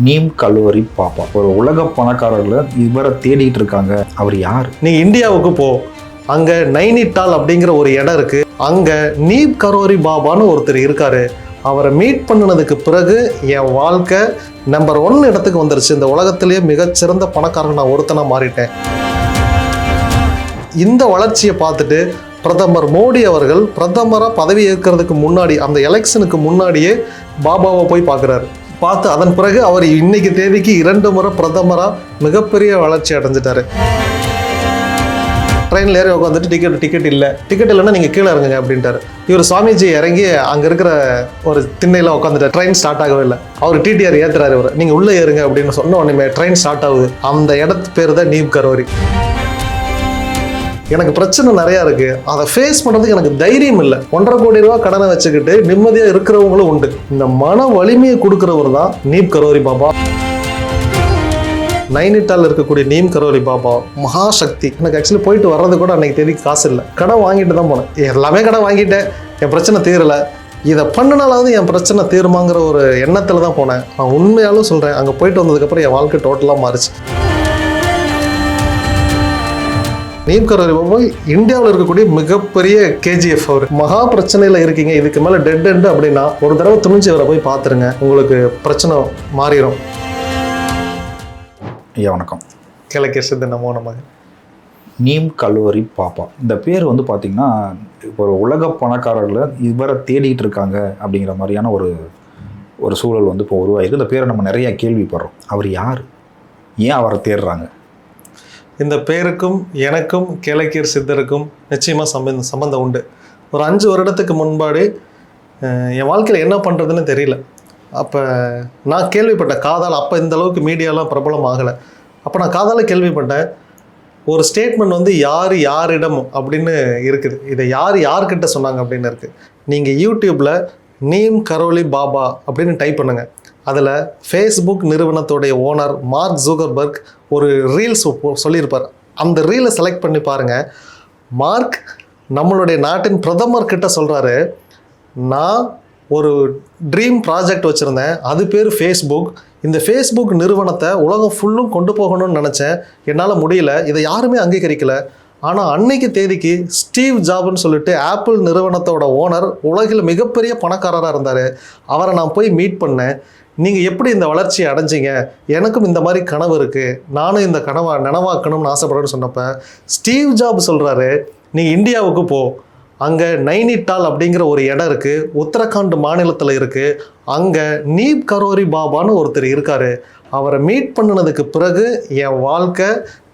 நீம் கல்லூரி பாப்பா. ஒரு உலக பணக்காரர்ல இவரை தேடிட்டு இருக்காங்க. அவர் யார்? நீ இந்தியாவுக்கு போ. அங்க நைனிட்டால் அப்படிங்கிற ஒரு இடம் இருக்கு. அங்க நீப் கரோரி பாபான்னு ஒருத்தர் இருக்காரு. அவரை மீட் பண்ணினதுக்கு பிறகு என் வாழ்க்கை நம்பர் ஒன் இடத்துக்கு வந்துருச்சு. இந்த உலகத்திலேயே மிகச்சிறந்த பணக்காரன் நான் ஒருத்தனா மாறிட்டேன். இந்த வளர்ச்சியை பார்த்துட்டு பிரதமர் மோடி அவர்கள் பிரதமராக பதவி ஏற்கிறதுக்கு முன்னாடி அந்த எலெக்ஷனுக்கு முன்னாடியே பாபாவை போய் பார்க்குறாரு. பார்த்து அதன் பிறகு அவர் இன்னைக்கு தேதிக்கு இரண்டு முறை பிரதமராக மிகப்பெரிய வளர்ச்சி அடைஞ்சிட்டாரு. ட்ரெயினில் ஏறி உட்காந்துட்டு டிக்கெட் டிக்கெட் இல்லை. டிக்கெட் இல்லைன்னா நீங்கள் கீழே இறங்குங்க அப்படின்ட்டார். இவர் சுவாமிஜி இறங்கி அங்கே இருக்கிற ஒரு திண்ணையில் உட்காந்துட்டார் ட்ரெயின் ஸ்டார்ட் ஆகவே இல்லை. அவர் டிடிஆர் ஏற்றுறாரு இவர். நீங்கள் உள்ளே ஏறுங்க அப்படின்னு சொன்ன உடனே ட்ரெயின் ஸ்டார்ட் ஆகுது. அந்த இடத்து பேர் தான் நீப் கரோரி. எனக்கு பிரச்சனை நிறையா இருக்கு. அதை ஃபேஸ் பண்ணுறதுக்கு எனக்கு தைரியம் இல்லை. ஒன்றரை கோடி ரூபா கடனை வச்சுக்கிட்டு நிம்மதியாக இருக்கிறவங்களும் உண்டு. இந்த மன வலிமையை கொடுக்குறவர் தான் நீப் கரோரி பாபா. நைனிட்டால் இருக்கக்கூடிய நீம் கரோலி பாபா மகாசக்தி. எனக்கு ஆக்சுவலி போயிட்டு வர்றது கூட அன்னைக்கு தேதிக்கு காசு இல்லை. கடன் வாங்கிட்டு தான் போனேன். எல்லாமே கடன் வாங்கிட்டேன். என் பிரச்சனை தீரலை. இதை பண்ணினாலாவது என் பிரச்சனை தீருமாங்கிற ஒரு எண்ணத்தில் தான் போனேன். நான் உண்மையாலும் சொல்கிறேன் அங்கே போயிட்டு வந்ததுக்கப்புறம் என் வாழ்க்கை டோட்டலாக மாறிச்சு. நீம் கரோரி பாபா இந்தியாவில் இருக்கக்கூடிய மிகப்பெரிய கேஜிஎஃப் அவர். மகா பிரச்சனையில் இருக்கீங்க. இதுக்கு மேலே டெட் எண்டு அப்படின்னா ஒரு தடவை துணிஞ்சு அவரை போய் பார்த்துருங்க. உங்களுக்கு பிரச்சனை மாறிடும் ஐயா வணக்கம். கிழக்கு சித்த நமோ நமக. நீம் கல்லூரி பாப்பா. இந்த பேர் வந்து பார்த்தீங்கன்னா ஒரு உலக பணக்காரர்ல இவரை தேடிட்டு இருக்காங்க அப்படிங்கிற மாதிரியான ஒரு ஒரு சூழல் வந்து இப்போ உருவாயிருக்கு. இந்த பேரை நம்ம நிறைய கேள்விப்படுறோம். அவர் யார்? ஏன் அவரை தேடுறாங்க? இந்த பேருக்கும் எனக்கும் கிழக்கியர் சித்தருக்கும் நிச்சயமாக சம்பந்த சம்பந்தம் உண்டு. ஒரு அஞ்சு வருடத்துக்கு முன்பாடு என் வாழ்க்கையில் என்ன பண்ணுறதுன்னு தெரியல. அப்போ நான் கேள்விப்பட்டேன் காதால் அப்போ இந்த அளவுக்கு மீடியாலாம் பிரபலம் ஆகலை. அப்போ நான் காதால் கேள்விப்பட்டேன் ஒரு ஸ்டேட்மெண்ட் வந்து யார் யாரிடம் அப்படின்னு இருக்குது. இதை யார் யார்கிட்ட சொன்னாங்க அப்படின்னு இருக்குது நீங்கள் யூடியூப்பில் நீம் கரோலி பாபா அப்படின்னு டைப் பண்ணுங்கள் அதில் ஃபேஸ்புக் நிறுவனத்துடைய ஓனர் மார்க் ஜூகர்பர்க் ஒரு ரீல்ஸ் சொல்லியிருப்பார். அந்த ரீலை செலக்ட் பண்ணி பாருங்கள் மார்க் நம்மளுடைய நாட்டின் பிரதமர் கிட்ட சொல்கிறாரு நான் ஒரு ட்ரீம் ப்ராஜெக்ட் வச்சுருந்தேன். அது பேர் ஃபேஸ்புக் இந்த ஃபேஸ்புக் நிறுவனத்தை உலகம் ஃபுல்லும் கொண்டு போகணும்னு நினச்சேன். என்னால் முடியல. இதை யாருமே அங்கீகரிக்கல. ஆனால் அன்னைக்கு தேதிக்கு ஸ்டீவ் ஜாப்னு சொல்லிட்டு ஆப்பிள் நிறுவனத்தோட ஓனர் உலகில் மிகப்பெரிய பணக்காரராக இருந்தார். அவரை நான் போய் மீட் பண்ணேன். நீங்கள் எப்படி இந்த வளர்ச்சியை அடைஞ்சீங்க? எனக்கும் இந்த மாதிரி கனவு இருக்குது நானும் இந்த கனவை நனவாக்கணும்னு ஆசைப்படுறேன்னு சொன்னப்போ ஸ்டீவ் ஜாப் சொல்கிறாரு நீ இந்தியாவுக்கு போ. அங்கே நைனிட்டால் அப்படிங்கிற ஒரு இடம் இருக்குது உத்தரகாண்ட் மாநிலத்தில் இருக்குது அங்கே நீப் கரோரி பாபான்னு ஒருத்தர் இருக்கார். அவரை மீட் பண்ணினதுக்கு பிறகு என் வாழ்க்கை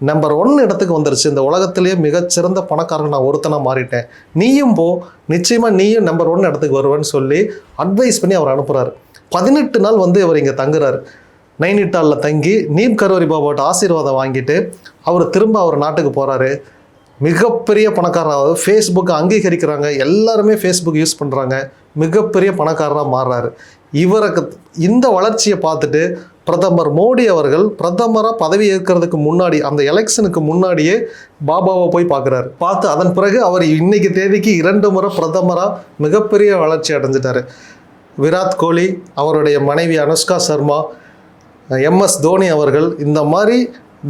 நம்பர் ஒன் இடத்துக்கு வந்துருச்சு. இந்த உலகத்திலேயே மிகச்சிறந்த பணக்காரன் நான் ஒருத்தனாக மாறிட்டேன். நீயும் போ. நிச்சயமாக நீயும் நம்பர் ஒன் இடத்துக்கு வருவேன்னு சொல்லி அட்வைஸ் பண்ணி அவர் அனுப்புகிறாரு பதினெட்டு நாள் வந்து இவர் இங்கே தங்குறாரு. நைனிட்டாலில் தங்கி நீம் கரோரி பாபாவோட ஆசீர்வாதம் வாங்கிட்டு அவர் திரும்ப அவர் நாட்டுக்கு போகிறாரு மிகப்பெரிய பணக்காரராக ஃபேஸ்புக்கை அங்கீகரிக்கிறாங்க. எல்லாருமே ஃபேஸ்புக் யூஸ் பண்ணுறாங்க மிகப்பெரிய பணக்காரராக மாறுறாரு. இவருக்கு இந்த வளர்ச்சியை பார்த்துட்டு பிரதமர் மோடி அவர்கள் பிரதமராக பதவி ஏற்கிறதுக்கு முன்னாடி அந்த எலெக்ஷனுக்கு முன்னாடியே பாபாவை போய் பார்க்குறாரு. பார்த்து அதன் பிறகு அவர் இன்னைக்கு தேதிக்கு இரண்டு முறை பிரதமராக மிகப்பெரிய வளர்ச்சி அடைஞ்சிட்டாரு. விராட் கோலி அவருடைய மனைவி அனுஷ்கா சர்மா எம்எஸ் தோனி அவர்கள் இந்த மாதிரி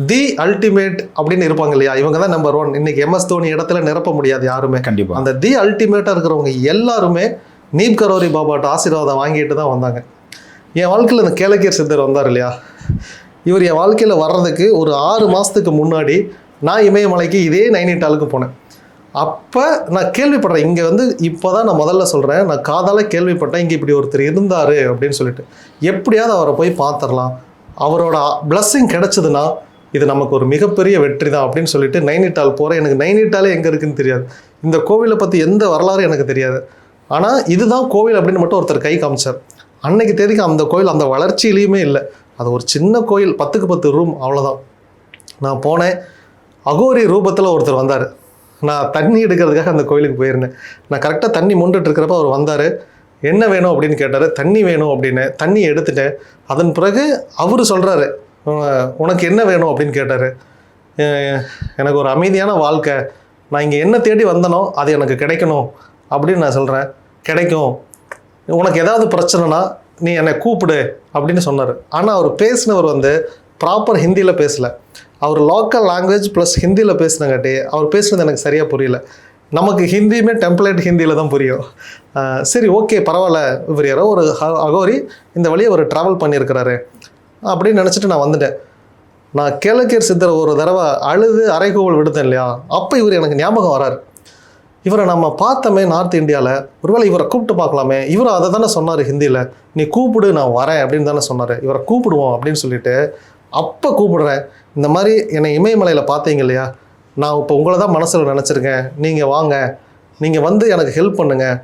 தி அல்டிமேட் அப்படின்னு இருப்பாங்க இல்லையா? இவங்க தான் நம்பர் ஒன் இன்னைக்கு எம்எஸ் தோனி இடத்துல நிரப்ப முடியாது யாருமே. கண்டிப்பாக அந்த தி அல்டிமேட்டாக இருக்கிறவங்க எல்லாருமே நீப் கரோரி பாபாட்ட ஆசீர்வாதம் வாங்கிட்டு தான் வந்தாங்க. என் வாழ்க்கையில் இந்த கேளக்கியர் சித்தர் வந்தார் இல்லையா? இவர் என் வாழ்க்கையில் வர்றதுக்கு ஒரு ஆறு மாதத்துக்கு முன்னாடி நான் இமயமலைக்கு இதே நைனிட்டாலுக்கு போனேன். அப்போ நான் கேள்விப்படுறேன். இங்கே வந்து இப்போ தான் நான் முதல்ல சொல்கிறேன் நான் காதால் கேள்விப்பட்டேன். இங்கே இப்படி ஒருத்தர் இருந்தார் அப்படின்னு சொல்லிட்டு. எப்படியாவது அவரை போய் பார்த்துடலாம் அவரோட பிளஸ்ஸிங் கிடைச்சதுன்னா இது நமக்கு ஒரு மிகப்பெரிய வெற்றி தான் அப்படின்னு சொல்லிட்டு நைனிட்டால் போகிறேன் எனக்கு நைனிட்டாலே எங்கே இருக்குன்னு தெரியாது. இந்த கோவிலை பற்றி எந்த வரலாறும் எனக்கு தெரியாது. ஆனால் இதுதான் கோவில் அப்படின்னு மட்டும் ஒருத்தர் கை காமிச்சார். அன்னைக்கு தேதிக்கு அந்த கோயில் அந்த வளர்ச்சியிலையுமே இல்லை. அது ஒரு சின்ன கோயில் பத்துக்கு பத்து ரூம் அவ்வளோதான் நான் போனேன். அகோரி ரூபத்தில் ஒருத்தர் வந்தார். நான் தண்ணி எடுக்கிறதுக்காக அந்த கோயிலுக்கு போயிருந்தேன். நான் கரெக்டாக தண்ணி மொண்டுட்டு இருக்கிறப்ப அவர் வந்தார். என்ன வேணும்? அப்படின்னு கேட்டார். தண்ணி வேணும் அப்படின்னு. தண்ணி எடுத்துட்டேன். அதன் பிறகு அவர் சொல்கிறாரு உனக்கு என்ன வேணும்? அப்படின்னு கேட்டார். எனக்கு ஒரு அமைதியான வாழ்க்கை. நான் இங்கே என்ன தேடி வந்தனோ அது எனக்கு கிடைக்கணும் அப்படின்னு நான் சொல்கிறேன் கிடைக்கும். உனக்கு ஏதாவது பிரச்சனைனா நீ என்னை கூப்பிடு அப்படின்னு சொன்னார். ஆனால் அவர் பேசினவர் வந்து ப்ராப்பர் ஹிந்தியில் பேசலை. அவர் லோக்கல் லாங்குவேஜ் ப்ளஸ் ஹிந்தியில் பேசினங்காட்டி அவர் பேசுனது எனக்கு சரியாக புரியல. நமக்கு ஹிந்தியுமே டெம்ப்ளேட் ஹிந்தியில் தான் புரியும். சரி ஓகே பரவாயில்ல இவர் யாரோ ஒரு அகோரி இந்த வழியை அவர் ட்ராவல் பண்ணியிருக்கிறாரு. அப்படின்னு நினச்சிட்டு நான் வந்துட்டேன். நான் கேளக்கீர் சித்தர் ஒரு தடவை அழுது அரைகோவல் விடுத்தேன் இல்லையா? அப்போ இவர் எனக்கு ஞாபகம் வரார். இவரை நம்ம பார்த்தோமே நார்த் இந்தியாவில் ஒருவேளை இவரை கூப்பிட்டு பார்க்கலாமே. இவர் அதை தானே சொன்னார் ஹிந்தியில். நீ கூப்பிடு நான் வரேன் அப்படின்னு தானே சொன்னார். இவரை கூப்பிடுவோம் அப்படின்னு சொல்லிட்டு அப்போ கூப்பிடுறேன். இந்த மாதிரி என்னை இமயமலையில் பார்த்தீங்க இல்லையா? நான் இப்போ உங்களை தான் மனசில் நினச்சிருக்கேன். நீங்கள் வாங்க. நீங்கள் வந்து எனக்கு ஹெல்ப் பண்ணுங்கள்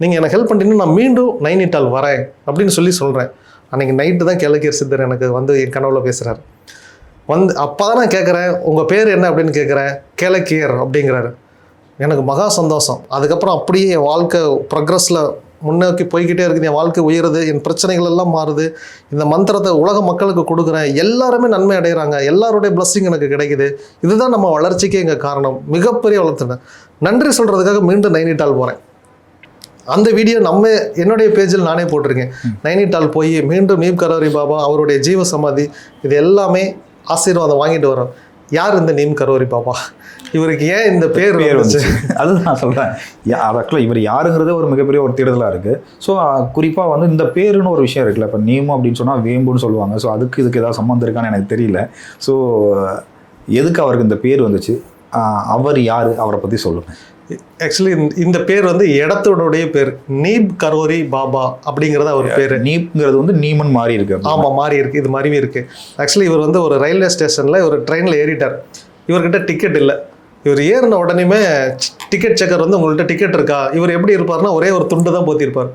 நீங்கள் எனக்கு ஹெல்ப் பண்ணிட்டீங்கன்னா நான் மீண்டும் நைனிட்டால் வரேன் அப்படின்னு சொல்லி சொல்கிறேன் அன்றைக்கி நைட்டு தான் கிழக்கீர் சித்தர் எனக்கு வந்து என் கனவுல பேசுகிறார் வந்து அப்போ தான் நான் கேட்குறேன் உங்கள் பேர் என்ன? அப்படின்னு கேட்குறேன் கேளக்கியர் அப்படிங்கிறாரு. எனக்கு மகா சந்தோஷம். அதுக்கப்புறம் அப்படியே என் வாழ்க்கை ப்ரக்ரஸில் முன்னோக்கி போய்கிட்டே இருக்குது. என் வாழ்க்கை உயருது என் பிரச்சனைகள் எல்லாம் மாறுது. இந்த மந்திரத்தை உலக மக்களுக்கு கொடுக்குறேன். எல்லாருமே நன்மை அடைகிறாங்க. எல்லாருடைய blessing எனக்கு கிடைக்குது. இதுதான் நம்ம வளர்ச்சிக்கே எங்கள் காரணம். மிகப்பெரிய வளர்த்துனேன் நன்றி சொல்கிறதுக்காக மீண்டும் நைனிட்டால் போகிறேன் அந்த வீடியோ நம்ம என்னுடைய பேஜில் நானே போட்டிருக்கேன். நைனிட்டால் போய் மீண்டும் நீம் கரோரி பாபா அவருடைய ஜீவ சமாதி இது எல்லாமே ஆசீர்வாதம் வாங்கிட்டு வரோம் யார் இந்த நீம் கரோரி பாபா இவருக்கு ஏன் இந்த பேர் பேர் வந்துச்சு? அதுதான் நான் சொல்கிறேன் ஆக்சுவலாக இவர் யாருங்கிறது ஒரு மிகப்பெரிய ஒரு தேடுதலாக இருக்குது ஸோ குறிப்பாக வந்து இந்த பேருன்னு ஒரு விஷயம் இருக்குல்ல. இப்போ நீமு அப்படின்னு சொன்னால் வேம்புன்னு சொல்லுவாங்க. ஸோ அதுக்கு இதுக்கு ஏதாவது சம்மந்தம் இருக்கான்னு எனக்கு தெரியல. ஸோ எதுக்கு அவருக்கு இந்த பேர் வந்துச்சு? அவர் யார்? அவரை பற்றி சொல்லுங்கள் ஆக்சுவலி இந்த பேர் வந்து இடத்தோடைய பேர். நீப் கரோரி பாபா அப்படிங்கிறது அவர் பேர். நீப்ங்கிறது வந்து நீமன் மாறி இருக்கு ஆமாம் மாறி இருக்கு. இது மாதிரியும் இருக்கு. ஆக்சுவலி இவர் வந்து ஒரு ரயில்வே ஸ்டேஷனில் ஒரு ட்ரெயினில் ஏறிட்டார். இவர்கிட்ட டிக்கெட் இல்லை. இவர் ஏறின உடனேமே டிக்கெட் செக்கர் வந்து உங்கள்கிட்ட டிக்கெட் இருக்கா? இவர் எப்படி இருப்பார்னா ஒரே ஒரு துண்டு தான் போத்திருப்பார்.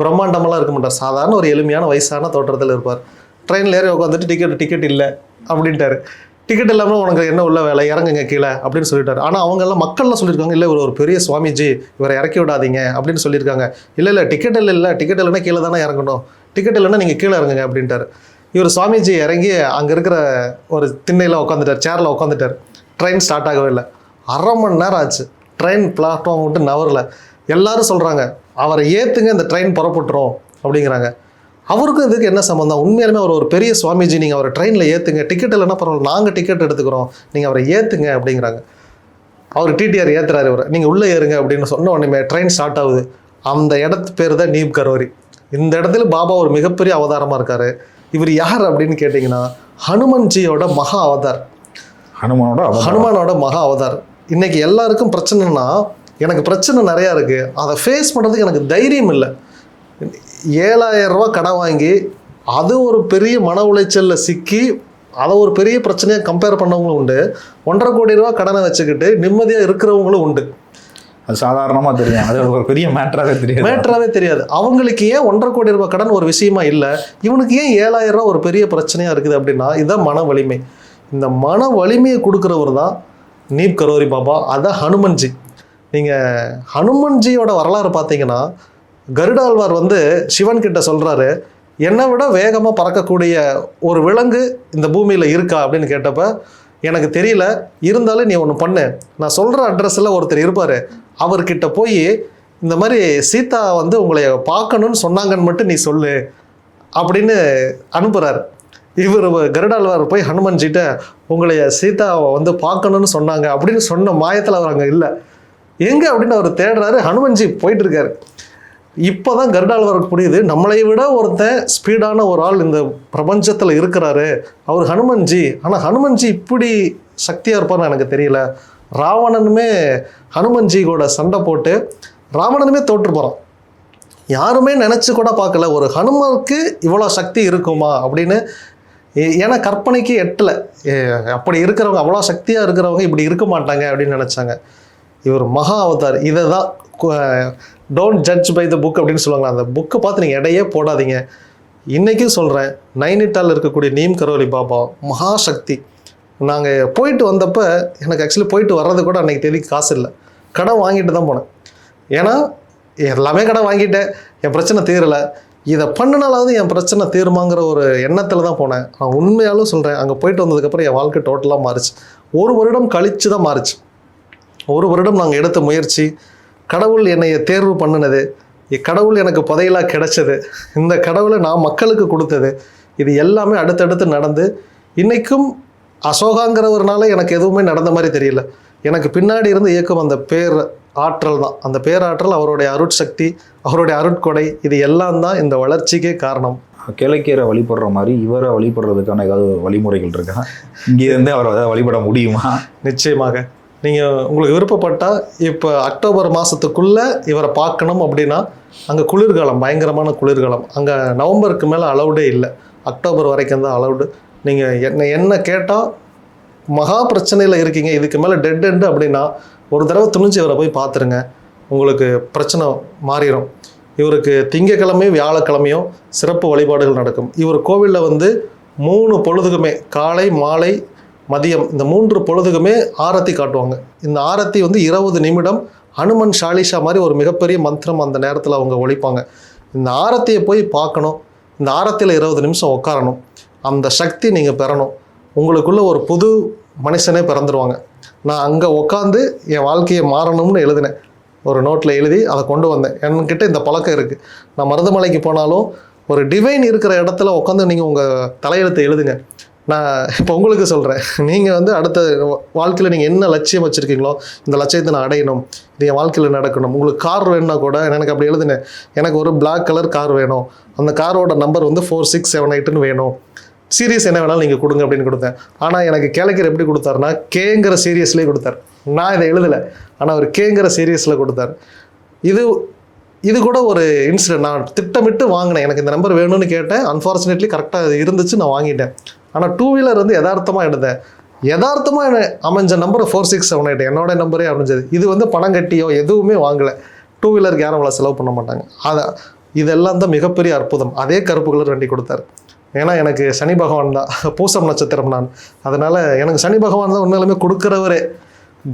பிரம்மாண்டமெல்லாம் இருக்க மாட்டார். சாதாரண ஒரு எளிமையான வயசான தோற்றத்தில் இருப்பார். ட்ரெயினில் ஏறி உட்காந்துட்டு டிக்கெட் டிக்கெட் இல்லை அப்படின்ட்டாரு. டிக்கெட் இல்லாமல் உனக்கு என்ன உள்ள வேலை? இறங்குங்க கீழே அப்படின்னு சொல்லிட்டாரு. ஆனால் அவங்கெல்லாம் மக்கள்லாம் சொல்லியிருக்காங்க இல்லை இவர் ஒரு பெரிய சுவாமிஜி இவரை இறக்கி விடாதீங்க அப்படின்னு சொல்லியிருக்காங்க. இல்லை இல்லை டிக்கெட் இல்லை இல்லை டிக்கெட் இல்லைன்னா கீழே தானே இறங்கணும். டிக்கெட் இல்லைன்னா நீங்கள் கீழே இறங்குங்க அப்படின்ட்டார். இவர் சுவாமிஜி இறங்கி அங்கே இருக்கிற ஒரு திண்ணையில் உட்காந்துட்டார் சேரில் உட்காந்துட்டார் ட்ரெயின் ஸ்டார்ட் ஆகவே இல்லை. அரை மணி நேரம் ஆச்சு. ட்ரெயின் பிளாட்ஃபார்ம் விட்டு நவரல எல்லாரும் சொல்கிறாங்க அவரை ஏற்றுங்க இந்த ட்ரெயின் புறப்பட்டுரும் அப்படிங்கிறாங்க. அவருக்கும் இதுக்கு என்ன சம்மந்தம் உண்மையாலுமே அவர் ஒரு பெரிய சுவாமிஜி. நீங்கள் அவரை ட்ரெயினில் ஏற்றுங்க டிக்கெட் இல்லைன்னா பரவாயில்ல. நாங்கள் டிக்கெட் எடுத்துக்கிறோம். நீங்கள் அவரை ஏற்றுங்க அப்படிங்கிறாங்க. அவர் டிடிஆர் ஏற்றுறாரு இவர். நீங்கள் உள்ளே ஏறுங்க அப்படின்னு சொன்ன உடனே ட்ரெயின் ஸ்டார்ட் ஆகுது. அந்த இடத்து பேர் தான் நீப் கரோரி. இந்த இடத்துல பாபா ஒரு மிகப்பெரிய அவதாரமாக இருக்கார். இவர் யார் அப்படின்னு கேட்டிங்கன்னா ஹனுமன்ஜியோட மகா அவதார். ஹனுமானோட. ஹனுமானோட மகா அவதார். இன்னைக்கு எல்லாருக்கும் பிரச்சனைனா எனக்கு பிரச்சனை நிறையா இருக்குது அதை ஃபேஸ் பண்ணுறதுக்கு எனக்கு தைரியம் இல்லை. ஏழாயிரம் ரூபா கடன் வாங்கி அது ஒரு பெரிய மன உளைச்சலில் சிக்கி அதை ஒரு பெரிய பிரச்சனையாக கம்பேர் பண்ணவங்களும் உண்டு. ஒன்றரை கோடி ரூபா கடனை வச்சுக்கிட்டு நிம்மதியாக இருக்கிறவங்களும் உண்டு. அது சாதாரணமாக தெரியும். அது ஒரு பெரிய மேட்டராகவே தெரியாது. மேட்டராகவே தெரியாது. அவங்களுக்கு ஏன் ஒன்றரை கோடி ரூபாய் கடன் ஒரு விஷயமா இல்லை? இவனுக்கு ஏன் ஏழாயிரம் ரூபாய் ஒரு பெரிய பிரச்சனையாக இருக்குது அப்படின்னா இதுதான் மன வலிமை. இந்த மன வலிமையை கொடுக்குறவர் தான் நீப் கரோரி பாபா. அதான் ஹனுமன்ஜி. நீங்கள் ஹனுமன்ஜியோட வரலாறு பார்த்தீங்கன்னா கருடாழ்வார் வந்து சிவன் கிட்ட சொல்கிறாரு என்னை விட வேகமாக பறக்கக்கூடிய ஒரு விலங்கு இந்த பூமியில் இருக்கா? அப்படின்னு கேட்டப்ப எனக்கு தெரியல இருந்தாலும் நீ ஒன்று பண்ணு. நான் சொல்கிற அட்ரஸில் ஒருத்தர் இருப்பார். அவர்கிட்ட போய் இந்த மாதிரி சீதா வந்து உங்களை பார்க்கணும்னு சொன்னாங்கன்னு மட்டும் நீ சொல்லு அப்படின்னு அனுப்புகிறார் இவர் கருடாழ்வார் போய் ஹனுமன்ஜிட்ட உங்களைய சீதாவை வந்து பார்க்கணும்னு சொன்னாங்க. அப்படின்னு சொன்ன மாயத்தில் அவர் அங்கே இல்லை. எங்கே அப்படின்னு அவர் தேடுறாரு. ஹனுமன்ஜி போயிட்டுருக்காரு இப்போ தான் கருடாழ்வாருக்கு புரியுது. நம்மளை விட ஒருத்தன் ஸ்பீடான ஒரு ஆள் இந்த பிரபஞ்சத்தில் இருக்கிறாரு. அவர் ஹனுமன்ஜி. ஆனால் ஹனுமன்ஜி இப்படி சக்தியாக இருப்பார்னு எனக்கு தெரியல. ராவணனுமே ஹனுமன்ஜி கூட சண்டை போட்டு ராவணனுமே தோற்று போகிறான் யாருமே நினச்சி கூட பார்க்கல. ஒரு ஹனுமனுக்கு இவ்வளோ சக்தி இருக்குமா அப்படின்னு ஏ- ஏன்னா கற்பனைக்கு எட்டலை. அப்படி இருக்கிறவங்க அவ்வளோ சக்தியாக இருக்கிறவங்க இப்படி இருக்க மாட்டாங்க அப்படின்னு நினச்சாங்க. இவர் மகா அவதார். இதை தான் don't judge by the book அப்படின்னு சொல்லுவாங்களா? அந்த புக்கை பார்த்து நீங்கள் இடையே போடாதீங்க. இன்றைக்கும் சொல்கிறேன் நைனிட்டால் இருக்கக்கூடிய நீம் கரோலி பாபா மகாசக்தி நாங்கள் போயிட்டு வந்தப்போ எனக்கு ஆக்சுவலி போயிட்டு வர்றது கூட அன்றைக்கி தேதிக்கு காசு இல்லை. கடன் வாங்கிட்டு தான் போனேன். ஏன்னா எல்லாமே கடன் வாங்கிட்டேன். என் பிரச்சனை தீரலை. இதை பண்ணினாலாவது என் பிரச்சனை தீருமாங்கிற ஒரு எண்ணத்தில் தான் போனேன். நான் உண்மையாலும் சொல்கிறேன் அங்கே போயிட்டு வந்ததுக்கப்புறம் என் வாழ்க்கை டோட்டலாக மாறுச்சு. ஒரு வருடம் கழித்து தான் மாறுச்சு. ஒரு வருடம் நாங்கள் எடுத்த முயற்சி. கடவுள் என்னைய தேர்வு பண்ணினது. கடவுள் எனக்கு புதையலாக கிடைச்சது. இந்த கடவுளை நான் மக்களுக்கு கொடுத்தது. இது எல்லாமே அடுத்தடுத்து நடந்து இன்னைக்கும் அசோகாங்கிறவர்னால எனக்கு எதுவுமே நடந்த மாதிரி தெரியல. எனக்கு பின்னாடி இருந்து இயக்கும் அந்த பேர் ஆற்றல் தான். அந்த பேராற்றல் அவருடைய அருட்சக்தி அவருடைய அருட்கொடை இது எல்லாம் தான் இந்த வளர்ச்சிக்கே காரணம். கிழக்கீரை வழிபடுற மாதிரி இவரை வழிபடுறதுக்கான ஏதாவது வழிமுறைகள் இருக்கா? இங்கேருந்து அவரை வழிபட முடியுமா? நிச்சயமாக. நீங்கள் உங்களுக்கு விருப்பப்பட்டால் இப்போ அக்டோபர் மாதத்துக்குள்ளே இவரை பார்க்கணும் அப்படின்னா அங்கே குளிர்காலம் பயங்கரமான குளிர்காலம். அங்கே நவம்பருக்கு மேலே அலவுடே இல்லை. அக்டோபர் வரைக்கும் தான் அலௌடு நீங்கள் என்ன என்ன கேட்டால் மகா பிரச்சனையில் இருக்கீங்க இதுக்கு மேலே டெட் எண்டு அப்படின்னா ஒரு தடவை துணிஞ்சு இவரை போய் பார்த்துருங்க. உங்களுக்கு பிரச்சனை மாறிடும் இவருக்கு திங்கக்கிழமையும் வியாழக்கிழமையும் சிறப்பு வழிபாடுகள் நடக்கும். இவர் கோவிலில் வந்து மூணு பொழுதுக்குமே காலை மாலை மதியம். இந்த மூன்று பொழுதுக்குமே ஆரத்தி காட்டுவாங்க. இந்த ஆரத்தி வந்து இருபது நிமிடம் ஹனுமன் ஷாலிஷா மாதிரி ஒரு மிகப்பெரிய மந்திரம் அந்த நேரத்தில் அவங்க ஒழிப்பாங்க. இந்த ஆரத்தியை போய் பார்க்கணும். இந்த ஆரத்தியில் இருபது நிமிஷம் உட்காரணும் அந்த சக்தி நீங்கள் பெறணும். உங்களுக்குள்ள ஒரு புது மனுஷனே பிறந்துருவாங்க. நான் அங்கே உட்காந்து என் வாழ்க்கையை மாறணும்னு எழுதினேன். ஒரு நோட்டில் எழுதி அதை கொண்டு வந்தேன். என்கிட்ட இந்த பழக்கம் இருக்குது நான் மருதமலைக்கு போனாலும் ஒரு டிவைன் இருக்கிற இடத்துல உட்காந்து நீங்கள் உங்கள் தலையெழுத்தை எழுதுங்க. நான் இப்போ உங்களுக்கு சொல்கிறேன் நீங்கள் வந்து அடுத்த வாழ்க்கையில் நீங்கள் என்ன லட்சியம் வச்சுருக்கீங்களோ இந்த லட்சியத்தை நான் அடையணும். இது என் வாழ்க்கையில் நடக்கணும். உங்களுக்கு கார் வேணும்னா கூட எனக்கு அப்படி எழுதுனேன். எனக்கு ஒரு பிளாக் கலர் கார் வேணும். அந்த காரோட நம்பர் வந்து ஃபோர் சிக்ஸ் செவன் எயிட்டுன்னு வேணும். சீரியஸ் என்ன வேணாலும் நீங்கள் கொடுங்க அப்படின்னு கொடுத்தேன். ஆனால் எனக்கு கேளைக்கர் எப்படி கொடுத்தாருன்னா கேங்கிற சீரியஸ்லேயே கொடுத்தாரு. நான் இதை எழுதலை. ஆனால் அவர் கேங்கிற சீரியஸில் கொடுத்தாரு. இது இது கூட ஒரு இன்சிடென்ட் நான் திட்டமிட்டு வாங்கினேன். எனக்கு இந்த நம்பர் வேணும்னு கேட்டேன். அன்ஃபார்ச்சுனேட்லி கரெக்டாக இருந்துச்சு நான் வாங்கிட்டேன். ஆனால் டூ வீலர் வந்து யதார்த்தமாக எடுத்தேன். யதார்த்தமாக அமைஞ்ச number four six seven eight என்னோட நம்பரே அமைஞ்சது. இது வந்து பணம் கட்டியோ எதுவுமே வாங்கலை. டூ வீலருக்கு யாரும் அவ்வளோ செலவு பண்ண மாட்டாங்க. அதை இதெல்லாம் தான் மிகப்பெரிய அற்புதம். அதே கருப்பு கலர் வண்டி கொடுத்தாரு. ஏன்னா எனக்கு சனி பகவான் தான். பூசம் நட்சத்திரம் நான். அதனால் எனக்கு சனி பகவான் தான் உண்மையிலுமே கொடுக்குறவரே.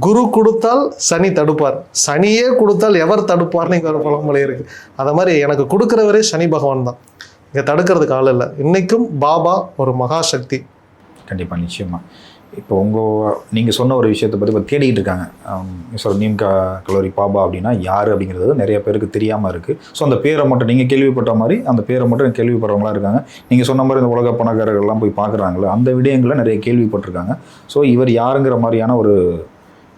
குரு கொடுத்தால் சனி தடுப்பார். சனியே கொடுத்தால் எவர் தடுப்பார்னு இங்கே ஒரு பழமொழி இருக்குது அதை மாதிரி எனக்கு கொடுக்குறவரே சனி பகவான் தான். இங்கே தடுக்கிறதுக்கு ஆள் இல்லை. இன்றைக்கும் பாபா ஒரு மகாசக்தி. கண்டிப்பாக நிச்சயமாக இப்போ உங்கள் நீங்கள் சொன்ன ஒரு விஷயத்தை பற்றி இப்போ தேடிக்கிட்டு இருக்காங்க. சார் நீம்கா க பாபா அப்படின்னா யார் அப்படிங்கிறது நிறைய பேருக்கு தெரியாமல் இருக்குது ஸோ அந்த பேரை மட்டும் நீங்கள் கேள்விப்பட்ட மாதிரி அந்த பேரை மட்டும் கேள்விப்படுறவங்களா இருக்காங்க. நீங்கள் சொன்ன மாதிரி இந்த உலக பணக்காரர்கள்லாம் போய் பார்க்குறாங்களே அந்த விடயங்களை நிறைய கேள்விப்பட்டிருக்காங்க. ஸோ இவர் யாருங்கிற மாதிரியான ஒரு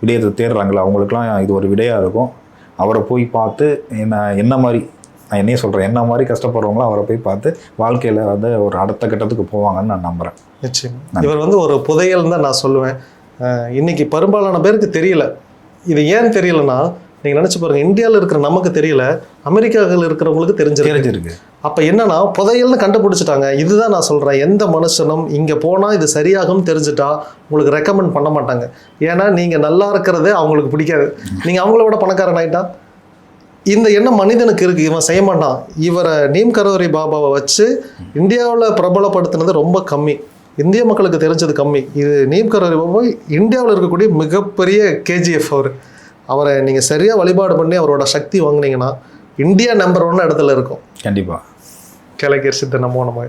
விடயத்தை தேடுறாங்களே அவங்களுக்குலாம் இது ஒரு விடையாக இருக்கும். அவரை போய் பார்த்து என்ன என்ன மாதிரி நான் என்னையே சொல்கிறேன் என்ன மாதிரி கஷ்டப்படுறவங்களும் அவரை போய் பார்த்து வாழ்க்கையில் வந்து ஒரு அடுத்த கட்டத்துக்கு போவாங்கன்னு நான் நம்புகிறேன் நிச்சயம். இவர் வந்து ஒரு புதையல் தான் நான் சொல்லுவேன். அஹ் இன்னைக்கு பெரும்பாலான பேருக்கு தெரியல. இது ஏன் தெரியலன்னா நீங்கள் நினச்சி பாருங்க இந்தியாவில் இருக்கிற நமக்கு தெரியல அமெரிக்காவில் இருக்கிறவங்களுக்கு தெரிஞ்சிருக்கு. தெரிஞ்சிருக்கு. அப்போ என்னன்னா புதையல்னு கண்டுபிடிச்சிட்டாங்க. இதுதான் நான் சொல்கிறேன் எந்த மனுஷனும் இங்கே போனால் இது சரியாகும் தெரிஞ்சுட்டா உங்களுக்கு ரெக்கமெண்ட் பண்ண மாட்டாங்க. ஏன்னா நீங்கள் நல்லா இருக்கிறது அவங்களுக்கு பிடிக்காது. நீங்கள் அவங்கள விட பணக்காரன் ஆயிட்டா? இந்த எண்ணம் மனிதனுக்கு இருக்குது இவன் செய்ய மாட்டான். இவரை நீம் கரோரி பாபாவை வச்சு இந்தியாவில் பிரபலப்படுத்தினது ரொம்ப கம்மி. இந்திய மக்களுக்கு தெரிஞ்சது கம்மி. இது நீம் கரோரி பாபா இந்தியாவில் இருக்கக்கூடிய மிகப்பெரிய கேஜிஎஃப் அவர். அவரை நீங்கள் சரியாக வழிபாடு பண்ணி அவரோட சக்தி வாங்குனீங்கன்னா இந்தியா நம்பர் ஒன் இடத்துல இருக்கும். கண்டிப்பாக கிழக்கர் சித்த நமோ நம